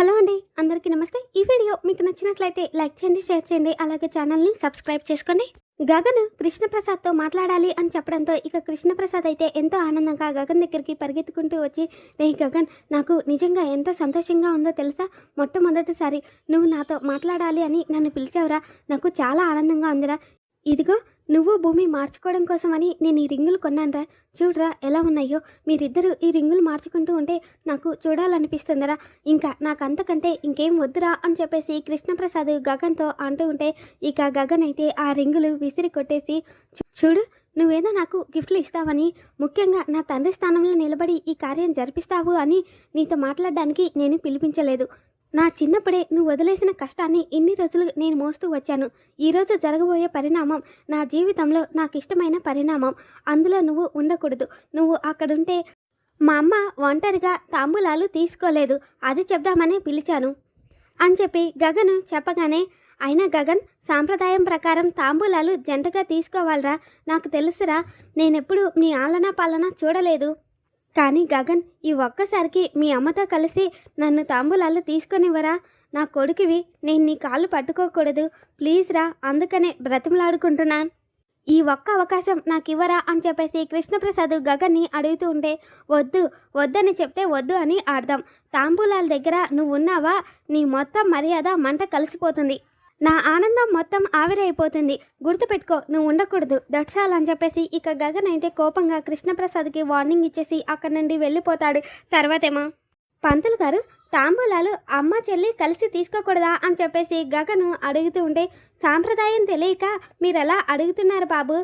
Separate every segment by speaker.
Speaker 1: Hello అండి అందరికీ నమస్తే. ఈ వీడియో మీకు నచ్చినట్లయితే లైక్ చేయండి షేర్ చేయండి అలాగే ఛానల్ని సబ్స్క్రైబ్ చేసుకోండి. గగన్ కృష్ణప్రసాద్తో మాట్లాడాలి అని చెప్పడంతో ఇక కృష్ణప్రసాద్ అయితే ఎంతో ఆనందంగా గగన్ దగ్గరికి పరిగెత్తుకుంటూ వచ్చి రే గగన్ నాకు నిజంగా ఎంత సంతోషంగా ఉందో తెలుసా? మొట్టమొదటిసారి నువ్వు నాతో మాట్లాడాలి అని నన్ను పిలిచావురా. నాకు చాలా ఆనందంగా ఉందిరా. ఇదిగో నువ్వు భూమి మార్చుకోవడం కోసమని నేను ఈ రింగులు కొన్నానురా. చూడరా ఎలా ఉన్నాయో. మీరిద్దరూ ఈ రింగులు మార్చుకుంటూ ఉంటే నాకు చూడాలనిపిస్తుందిరా. ఇంకా నాకు అంతకంటే ఇంకేం వద్దురా అని చెప్పేసి కృష్ణప్రసాద్ గగన్తో అంటూ ఉంటే ఇక గగన్ అయితే ఆ రింగులు విసిరి కొట్టేసి చూడు నువ్వేదో నాకు గిఫ్ట్లు ఇస్తావని ముఖ్యంగా నా తండ్రి స్థానంలో నిలబడి ఈ కార్యం జరిపిస్తావు అని నీతో మాట్లాడడానికి నేను పిలిపించలేదు. నా చిన్నప్పుడే నువ్వు వదిలేసిన కష్టాన్ని ఇన్ని రోజులు నేను మోస్తూ వచ్చాను. ఈరోజు జరగబోయే పరిణామం నా జీవితంలో నాకు ఇష్టమైన పరిణామం. అందులో నువ్వు ఉండకూడదు. నువ్వు అక్కడుంటే మా అమ్మ ఒంటరిగా తాంబూలాలు తీసుకోలేదు. అది చెప్దామని పిలిచాను. అని చెప్పి గగన్ చెప్పగానే అయినా గగన్ సాంప్రదాయం ప్రకారం తాంబూలాలు జంటగా తీసుకోవాలరా? నాకు తెలుసురా నేనెప్పుడు నీ ఆలనా పాలన చూడలేదు. కానీ గగన్ ఈ ఒక్కసారికి మీ అమ్మతో కలిసి నన్ను తాంబూలాలు తీసుకొనివ్వరా? నా కొడుకువి నేను నీ కాళ్ళు పట్టుకోకూడదు. ప్లీజ్ రా అందుకనే బ్రతిమలాడుకుంటున్నాను. ఈ ఒక్క అవకాశం నాకు ఇవ్వరా అని చెప్పేసి కృష్ణప్రసాద్ గగన్ని అడుగుతూ ఉంటే వద్దు వద్దని చెప్తే వద్దు అని అర్థం. తాంబూలాల దగ్గర నువ్వు ఉన్నావా నీ మొత్తం మర్యాద మంట కలిసిపోతుంది. నా ఆనందం మొత్తం ఆవిరైపోతుంది. గుర్తుపెట్టుకో నువ్వు ఉండకూడదు. దట్సాల్ అని చెప్పేసి ఇక గగన్ అయితే కోపంగా కృష్ణప్రసాద్కి వార్నింగ్ ఇచ్చేసి అక్కడి నుండి వెళ్ళిపోతాడు. తర్వాతేమో పంతులు గారు తాంబూలాలు అమ్మ చెల్లి కలిసి తీసుకోకూడదా అని చెప్పేసి గగను అడుగుతూ ఉంటే సాంప్రదాయం తెలియక మీరు ఎలా అడుగుతున్నారు బాబు?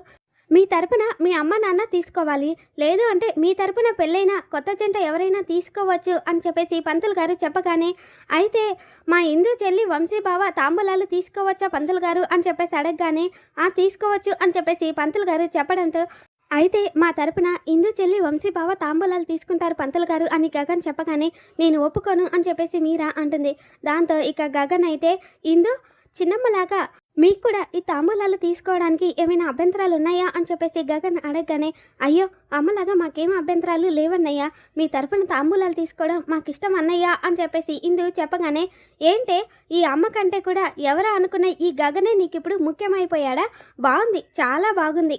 Speaker 1: మీ తరపున మీ అమ్మ నాన్న తీసుకోవాలి. లేదు అంటే మీ తరపున పెళ్ళైన కొత్త జంట ఎవరైనా తీసుకోవచ్చు అని చెప్పేసి పంతులు గారు చెప్పగానే అయితే మా ఇందు చెల్లి వంశీభావ తాంబూలాలు తీసుకోవచ్చా పంతులు గారు? అని చెప్పేసి అడగగానే ఆ తీసుకోవచ్చు అని చెప్పేసి పంతులు గారు చెప్పడంతో అయితే మా తరపున ఇందు చెల్లి వంశీభావ తాంబూలాలు తీసుకుంటారు పంతులు గారు అని గగన్ చెప్పగానే నేను ఒప్పుకోను అని చెప్పేసి మీరా అంటుంది. దాంతో ఇక గగన్ అయితే ఇందు చిన్నమ్మలాగా మీకు కూడా ఈ తాంబూలాలు తీసుకోవడానికి ఏమైనా అభ్యంతరాలు ఉన్నాయా అని చెప్పేసి గగన్ అడగగానే అయ్యో అమ్మలాగా మాకేం అభ్యంతరాలు లేవన్నయ్యా. మీ తరపున తాంబూలాలు తీసుకోవడం మాకు ఇష్టం అన్నయ్యా అని చెప్పేసి ఇందు చెప్పగానే ఏంటే ఈ అమ్మ కంటే కూడా ఎవరు అనుకున్న ఈ గగనే నీకు ఇప్పుడు ముఖ్యమైపోయాడా? బాగుంది చాలా బాగుంది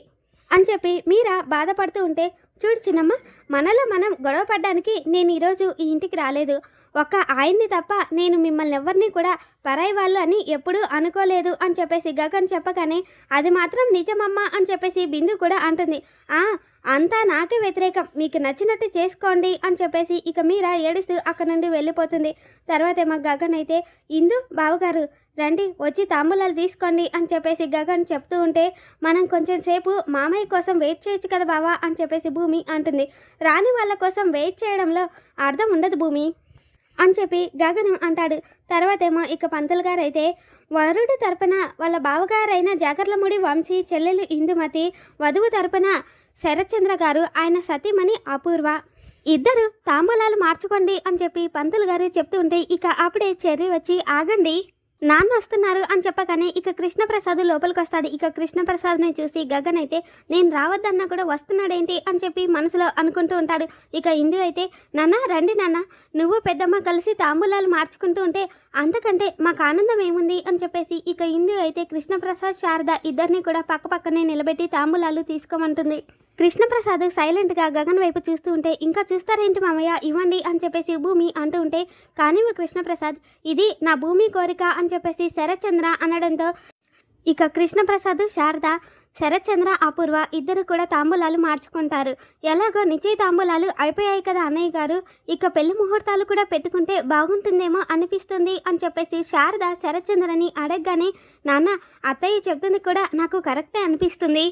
Speaker 1: అని చెప్పి మీరా బాధపడుతూ ఉంటే చూడు చిన్నమ్మ మనలో మనం గొడవ పడ్డానికి నేను ఈరోజు ఈ ఇంటికి రాలేదు. ఒక్క ఆయన్ని తప్ప నేను మిమ్మల్ని ఎవరిని కూడా పరాయి వాళ్ళు అని ఎప్పుడూ అనుకోలేదు అని చెప్పేసి గగన్ చెప్పగానే అది మాత్రం నిజమమ్మా అని చెప్పేసి బిందు కూడా అంటుంది. ఆ అంతా నాకే వ్యతిరేకం. మీకు నచ్చినట్టు చేసుకోండి అని చెప్పేసి ఇక మీరా ఏడుస్తూ అక్కడ నుండి వెళ్ళిపోతుంది. తర్వాత ఏమో గగన్ అయితే ఇందు బావగారు రండి వచ్చి తాంబూలాలు తీసుకోండి అని చెప్పేసి గగన్ చెప్తూ ఉంటే మనం కొంచెం సేపు మామయ్య కోసం వెయిట్ చేయొచ్చు కదా బావా అని చెప్పేసి భూమి అంటుంది. రాని వాళ్ళ కోసం వెయిట్ చేయడంలో అర్థం ఉండదు భూమి. అని చెప్పి గగనం అంటాడు. తర్వాత ఏమో ఇక పంతులు గారు అయితే వరుడు తరపున వాళ్ళ బావగారైన జాగర్లముడి వంశీ చెల్లెలు ఇందుమతి వధువు తరపున శరత్చంద్ర గారు ఆయన సతీమణి అపూర్వ. ఇద్దరు తాంబూలాలు మార్చుకోండి అని చెప్పి పంతులు గారు చెప్తుంటే ఇక అప్పుడే చెర్రి వచ్చి ఆగండి. నాన్న వస్తున్నారు అని చెప్పగానే ఇక కృష్ణప్రసాద్ లోపలికి వస్తాడు. ఇక కృష్ణప్రసాద్ని చూసి గగన్ అయితే నేను రావద్దన్నా కూడా వస్తున్నాడేంటి? అని చెప్పి మనసులో అనుకుంటూ ఉంటాడు. ఇక ఇందు అయితే నాన్న రండి నాన్న. నువ్వు పెద్దమ్మ కలిసి తాంబూలాలు మార్చుకుంటూ ఉంటే అంతకంటే మాకు ఆనందం ఏముంది? అని చెప్పేసి ఇక ఇందు అయితే కృష్ణప్రసాద్ శారద ఇద్దరిని కూడా పక్క పక్కనే నిలబెట్టి తాంబూలాలు తీసుకోమంటుంది. కృష్ణప్రసాద్ సైలెంట్గా గగన్ వైపు చూస్తూ ఉంటే ఇంకా చూస్తారేంటి మామయ్య? ఇవ్వండి అని చెప్పేసి భూమి అంటూ ఉంటే కానివ్వు కృష్ణప్రసాద్. ఇది నా భూమి కోరిక అని అని చెప్పేసి శరత్చంద్ర అనడంతో ఇక కృష్ణప్రసాద్ శారద శరత్చంద్ర అపూర్వ ఇద్దరు కూడా తాంబూలాలు మార్చుకుంటారు. ఎలాగో నిశ్చయ తాంబూలాలు అయిపోయాయి కదా అన్నయ్య గారు. ఇక పెళ్ళి ముహూర్తాలు కూడా పెట్టుకుంటే బాగుంటుందేమో అనిపిస్తుంది అని చెప్పేసి శారద శరత్చంద్రని అడగగానే నాన్న అత్తయ్య చెప్తుంది కూడా నాకు కరెక్టే అనిపిస్తుంది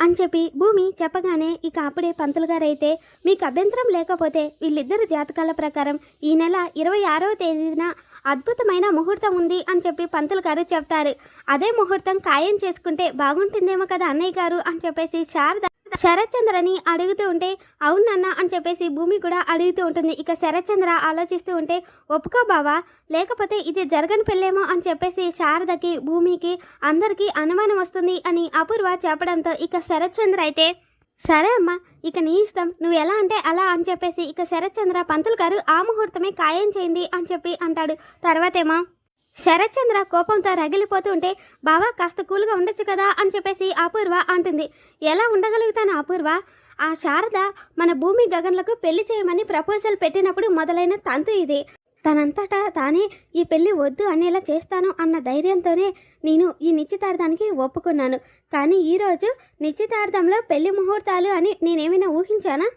Speaker 1: అని చెప్పి భూమి చెప్పగానే ఇక అప్పుడే పంతులు గారైతే మీకు అభ్యంతరం లేకపోతే వీళ్ళిద్దరు జాతకాల ప్రకారం ఈ నెల ఇరవై ఆరవ తేదీన అద్భుతమైన ముహూర్తం ఉంది అని చెప్పి పంతులు గారు చెప్తారు. అదే ముహూర్తం ఖాయం చేసుకుంటే బాగుంటుందేమో కదా అన్నయ్య గారు అని చెప్పేసి శారద శరత్చంద్రని అడుగుతూ ఉంటే అవునన్న అని చెప్పేసి భూమి కూడా అడుగుతూ ఉంటుంది. ఇక శరత్చంద్ర ఆలోచిస్తూ ఉంటే ఒప్పుకో బావా లేకపోతే ఇది జరగని పెళ్ళేమో అని చెప్పేసి శారదకి భూమికి అందరికీ అనుమానం వస్తుంది అని అపూర్వ చెప్పడంతో ఇక శరత్చంద్ర అయితే సరే అమ్మా ఇక నీ ఇష్టం. నువ్వు ఎలా అంటే అలా అని చెప్పేసి ఇక శరత్చంద్ర పంతులు గారు ఆ ముహూర్తమే ఖాయం చేయండి అని చెప్పి అంటాడు. తర్వాతేమో శరత్చంద్ర కోపంతో రగిలిపోతూ ఉంటే బావా కాస్త కూల్గా ఉండొచ్చు కదా అని చెప్పేసి అపూర్వ అంటుంది. ఎలా ఉండగలుగుతాను అపూర్వ? ఆ శారద మన భూమి గగన్లకు పెళ్ళి చేయమని ప్రపోజల్ పెట్టినప్పుడు మొదలైన తంతు ఇది. తనంతటా తానే ఈ పెళ్ళి వద్దు అనేలా చేస్తాను అన్న ధైర్యంతోనే నేను ఈ నిశ్చితార్థానికి ఒప్పుకున్నాను. కానీ ఈరోజు నిశ్చితార్థంలో పెళ్ళి ముహూర్తాలు అని నేనేమైనా ఊహించానా?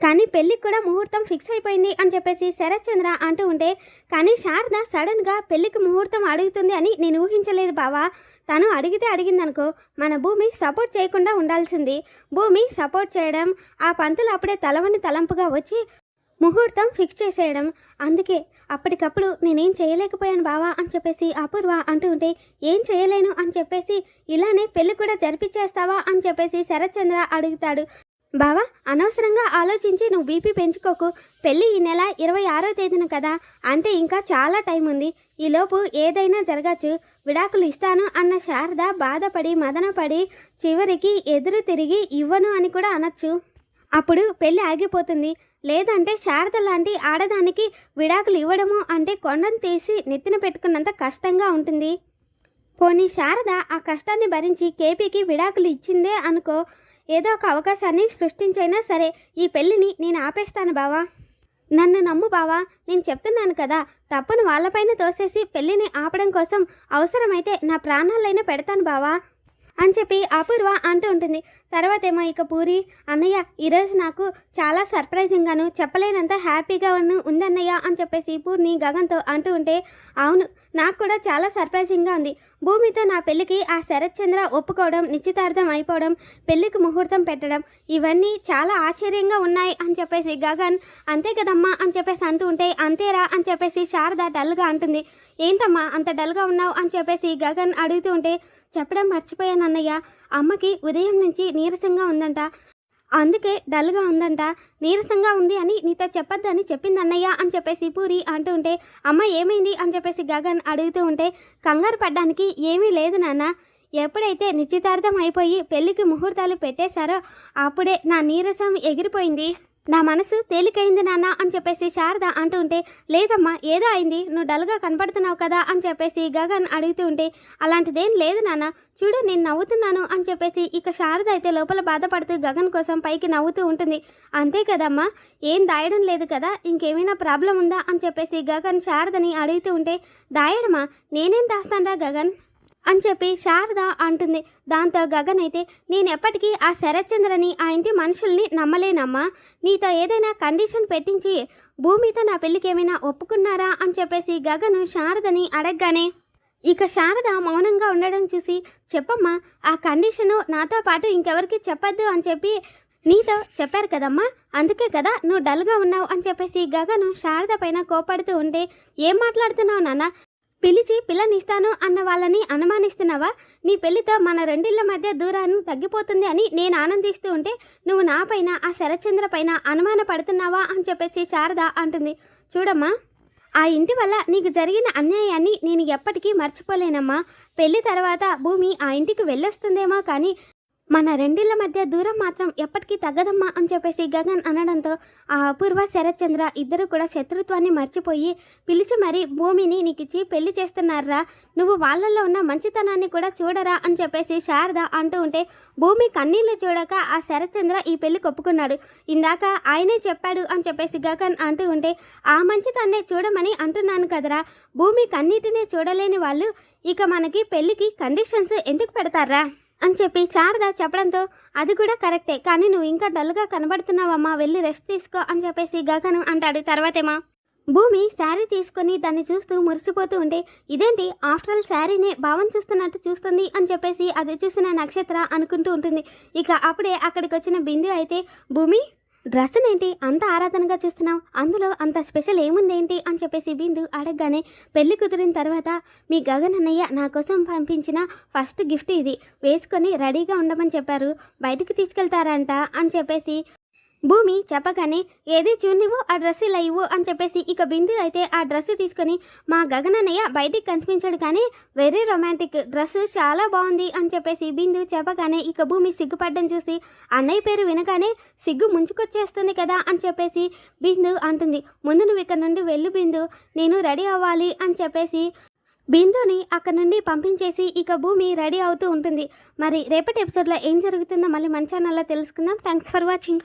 Speaker 1: కానీ పెళ్ళికి కూడా ముహూర్తం ఫిక్స్ అయిపోయింది అని చెప్పేసి శరత్చంద్ర అంటూ ఉంటే కానీ శారద సడన్గా పెళ్ళికి ముహూర్తం అడుగుతుంది అని నేను ఊహించలేదు బావా. తను అడిగితే అడిగిందనుకో మన భూమి సపోర్ట్ చేయకుండా ఉండాల్సింది. భూమి సపోర్ట్ చేయడం ఆ పంతులు అప్పుడే తలవని తలంపుగా వచ్చి ముహూర్తం ఫిక్స్ చేసేయడం. అందుకే అప్పటికప్పుడు నేనేం చేయలేకపోయాను బావా అని చెప్పేసి అపూర్వ అంటూ ఉంటే ఏం చేయలేను అని చెప్పేసి ఇలానే పెళ్ళి కూడా జరిపించేస్తావా అని చెప్పేసి శరత్చంద్ర అడుగుతాడు. బావా అనవసరంగా ఆలోచించి నువ్వు బీపీ పెంచుకోకు. పెళ్ళి ఈ నెల ఇరవై ఆరో తేదీన కదా. అంటే ఇంకా చాలా టైం ఉంది. ఈలోపు ఏదైనా జరగచ్చు. విడాకులు ఇస్తాను అన్న శారద బాధపడి మదనపడి చివరికి ఎదురు తిరిగి ఇవ్వను అని కూడా అనొచ్చు. అప్పుడు పెళ్ళి ఆగిపోతుంది. లేదంటే శారద లాంటి ఆడదానికి విడాకులు ఇవ్వడము అంటే కొండను తీసి నెత్తిన పెట్టుకున్నంత కష్టంగా ఉంటుంది. పోనీ శారద ఆ కష్టాన్ని భరించి కేపీకి విడాకులు ఇచ్చిందే అనుకో ఏదో ఒక అవకాశాన్ని సృష్టించైనా సరే ఈ పెళ్ళిని నేను ఆపేస్తాను బావా. నన్ను నమ్ము బావా నేను చెప్తున్నాను కదా తప్పును వాళ్ళపైన తోసేసి పెళ్ళిని ఆపడం కోసం అవసరమైతే నా ప్రాణాలైనా పెడతాను బావా. అని చెప్పి అపూర్వ అంటూ ఉంటుంది. తర్వాత ఏమో ఇక పూరి అన్నయ్య ఈరోజు నాకు చాలా సర్ప్రైజింగ్గాను చెప్పలేనంత హ్యాపీగా ఉన్న ఉందన్నయ్య అని చెప్పేసి పూర్ణి గగన్తో అంటూ ఉంటే అవును నాకు కూడా చాలా సర్ప్రైజింగ్గా ఉంది. భూమితో నా పెళ్ళికి ఆ శరత్ చంద్ర ఒప్పుకోవడం నిశ్చితార్థం అయిపోవడం పెళ్ళికి ముహూర్తం పెట్టడం ఇవన్నీ చాలా ఆశ్చర్యంగా ఉన్నాయి అని చెప్పేసి గగన్ అంతే కదమ్మా అని చెప్పేసి అంటూ ఉంటే అంతేరా అని చెప్పేసి శారద డల్గా అంటుంది. ఏంటమ్మా అంత డల్గా ఉన్నావు అని చెప్పేసి గగన్ అడుగుతూ ఉంటే చెప్పడం మర్చిపోయాను అన్నయ్య అమ్మకి ఉదయం నుంచి నీరసంగా ఉందంట. అందుకే డల్గా ఉందంట. నీరసంగా ఉంది అని నీతో చెప్పొద్దని చెప్పింది అన్నయ్య అని చెప్పేసి పూరి అంటూ ఉంటే అమ్మ ఏమైంది అని చెప్పేసి గగన్ అడుగుతూ ఉంటే కంగారు పడ్డానికి ఏమీ లేదు నాన్న. ఎప్పుడైతే నిశ్చితార్థం అయిపోయి పెళ్ళికి ముహూర్తాలు పెట్టేశారో అప్పుడే నా నీరసం ఎగిరిపోయింది. నా మనసు తేలికైంది నాన్న అని చెప్పేసి శారద అంటూ ఉంటే లేదమ్మా ఏదో అయింది నువ్వు డల్గా కనపడుతున్నావు కదా అని చెప్పేసి గగన్ అడుగుతూ ఉంటే అలాంటిదేం లేదు నాన్న చూడు నేను నవ్వుతున్నాను అని చెప్పేసి ఇక శారద అయితే లోపల బాధపడుతూ గగన్ కోసం పైకి నవ్వుతూ ఉంటుంది. అంతే కదమ్మా ఏం దాయడం లేదు కదా ఇంకేమైనా ప్రాబ్లం ఉందా అని చెప్పేసి గగన్ శారదని అడుగుతూ ఉంటే దాయడమా నేనేం దాస్తానరా గగన్? అని చెప్పి శారద అంటుంది. దాంతో గగన్ అయితే నేను ఎప్పటికీ ఆ శరత్చంద్రని ఆ ఇంటి మనుషుల్ని నమ్మలేనమ్మా. నీతో ఏదైనా కండిషన్ పెట్టించి భూమితో నా పెళ్ళికి ఏమైనా ఒప్పుకున్నారా? అని చెప్పేసి గగను శారదని అడగగానే ఇక శారద మౌనంగా ఉండడం చూసి చెప్పమ్మా ఆ కండిషను నాతో పాటు ఇంకెవరికి చెప్పొద్దు అని చెప్పి నీతో చెప్పారు కదమ్మా అందుకే కదా నువ్వు డల్గా ఉన్నావు అని చెప్పేసి గగను శారద పైన కోపడుతూ ఉంటే ఏం మాట్లాడుతున్నావు నాన్న? పిలిచి పిల్లనిస్తాను అన్న వాళ్ళని అనుమానిస్తున్నావా? నీ పెళ్ళితో మన రెండిళ్ళ మధ్య దూరాన్ని తగ్గిపోతుంది అని నేను ఆనందిస్తూ ఉంటే నువ్వు నా పైన ఆ శరచంద్ర పైన అనుమాన పడుతున్నావా అని చెప్పేసి శారద అంటుంది. చూడమ్మా ఆ ఇంటి వల్ల నీకు జరిగిన అన్యాయాన్ని నేను ఎప్పటికీ మర్చిపోలేనమ్మా. పెళ్ళి తర్వాత భూమి ఆ ఇంటికి వెళ్ళొస్తుందేమో కానీ మన రెండిళ్ళ మధ్య దూరం మాత్రం ఎప్పటికీ తగ్గదమ్మా అని చెప్పేసి గగన్ అనడంతో ఆ అపూర్వ శరత్చంద్ర ఇద్దరు కూడా శత్రుత్వాన్ని మర్చిపోయి పిలిచి మరీ భూమిని నీకిచ్చి పెళ్ళి చేస్తున్నారా? నువ్వు వాళ్ళల్లో ఉన్న మంచితనాన్ని కూడా చూడరా? అని చెప్పేసి శారద అంటూ ఉంటే భూమి కన్నీళ్ళు చూడక ఆ శరత్చంద్ర ఈ పెళ్ళి కొప్పుకున్నాడు. ఇందాక ఆయనే చెప్పాడు అని చెప్పేసి గగన్ అంటూ ఉంటే ఆ మంచితన్నే చూడమని అంటున్నాను కదరా. భూమి కన్నీటినే చూడలేని వాళ్ళు ఇక మనకి పెళ్ళికి కండిషన్స్ ఎందుకు పెడతారా? అని చెప్పి శారద చెప్పడంతో అది కూడా కరెక్టే. కానీ నువ్వు ఇంకా డల్గా కనబడుతున్నావమ్మా వెళ్ళి రెస్ట్ తీసుకో అని చెప్పేసి గగను అంటాడు. తర్వాతేమో భూమి శారీ తీసుకొని దాన్ని చూస్తూ మురిసిపోతూ ఉంటే ఇదేంటి? ఆఫ్టర్ ఆల్ శారీనే భావం చూస్తున్నట్టు చూస్తుంది అని చెప్పేసి అది చూసిన నక్షత్ర అనుకుంటూ ఉంటుంది. ఇక అప్పుడే అక్కడికి వచ్చిన బిందు అయితే భూమి డ్రెస్ ఏంటి అంత ఆరాధనగా చూస్తున్నావు? అందులో అంత స్పెషల్ ఏముంది ఏంటి అని చెప్పేసి బిందు అడగగానే పెళ్ళి కుదిరిన తర్వాత మీ గగన్ అన్నయ్య నా కోసం పంపించిన ఫస్ట్ గిఫ్ట్ ఇది. వేసుకొని రెడీగా ఉండమని చెప్పారు. బయటకు తీసుకెళ్తారంట అని చెప్పేసి భూమి చెప్పగానే ఏది చూనివ్వు ఆ డ్రెస్ ఇలా ఇవ్వు అని చెప్పేసి ఇక బిందు అయితే ఆ డ్రెస్ తీసుకొని మా గగనన్నయ్య బయటికి కనిపించాడు కానీ వెరీ రొమాంటిక్ డ్రెస్ చాలా బాగుంది అని చెప్పేసి బిందు చెప్పగానే ఇక భూమి సిగ్గుపడ్డం చూసి అన్నయ్య పేరు వినగానే సిగ్గు ముంచుకొచ్చేస్తుంది కదా అని చెప్పేసి బిందు అంటుంది. ముందు నువ్వు ఇక్కడ నుండి వెళ్ళు బిందు నేను రెడీ అవ్వాలి అని చెప్పేసి బిందుని అక్కడ నుండి పంపించేసి ఇక భూమి రెడీ అవుతూ ఉంటుంది. మరి రేపటి ఎపిసోడ్లో ఏం జరుగుతుందో మళ్ళీ మన ఛానల్లో తెలుసుకుందాం. Thanks for watching.